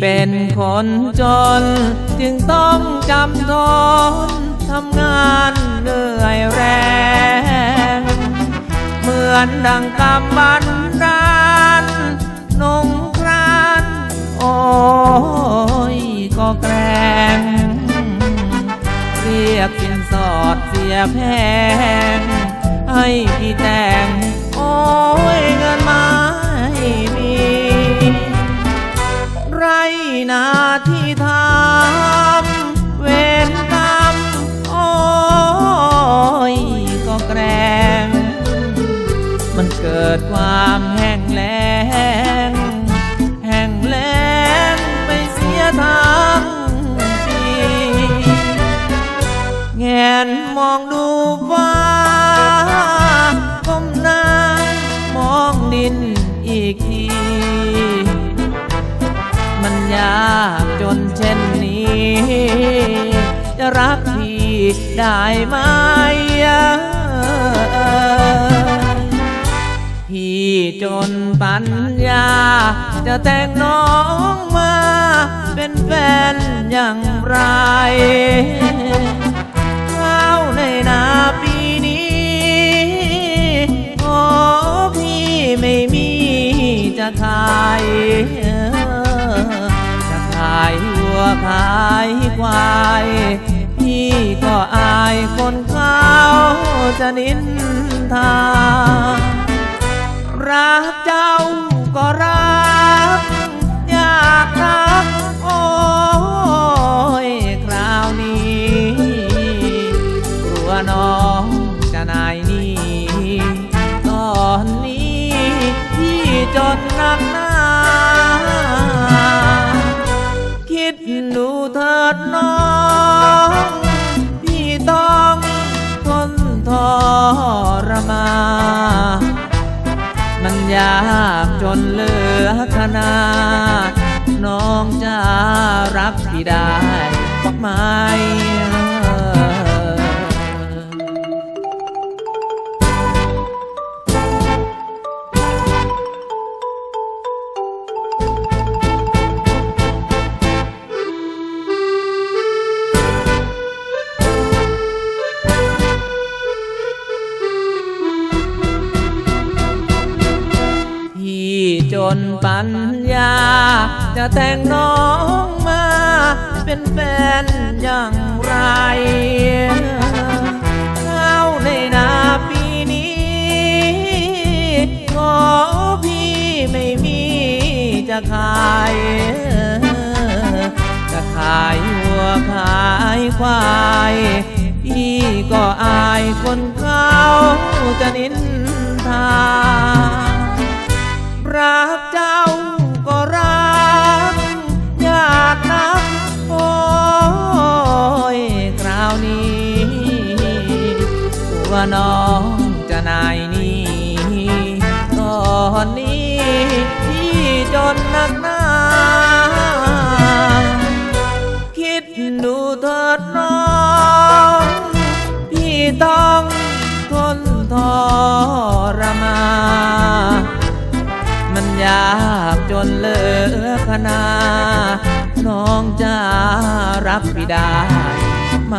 เป็นคนจน จึงต้องจำทนทำงานเหนื่อยแรง เหมือนดังกำบันดาลนงครานโอ้ยก็แกล้งเรียกสินสอดเสียแพง ให้พี่แต่ง โอ้ยเงินม่มี หนาที่ทำเวรกรรมโอ้ยก็แกรงมันเกิดความ จนเช่นนี้ จะรักพี่ได้ไหม พี่จนปัญญา จะแต่งน้องมา เป็นแฟนอย่างไรข้าวในนาปีนี้โอ้พี่ไม่มีจะขายายวัวขายควาย พี่ก็อายคนเขาจะนินทา รักเจ้าก็รัก อยากรักโอ้ยคราวนี้กลัวน้องจะนายหนี้ ตอนนี้พี่จนนัก น้อง พี่ต้องทนทรมานมันยากจนเหลือขนาด น้องจะรักพี่ได้บ้างไหม นปัญญา จะแต่งน้องมา เป็นแฟนอย่างไรเข้าในนาปีนี้ขอพี่ไม่มีจะขาย จะขายวัวขายควายพี่ก็อายคนเขาจะนินทา รักเจ้าก็รัก อยากนักโอ้ยคราวนี้ว่าน้องจะนายนี้ตอนนี้ที่จนหนักหนาากจนเลือขนาน้องจะรับพี่ได้ไหม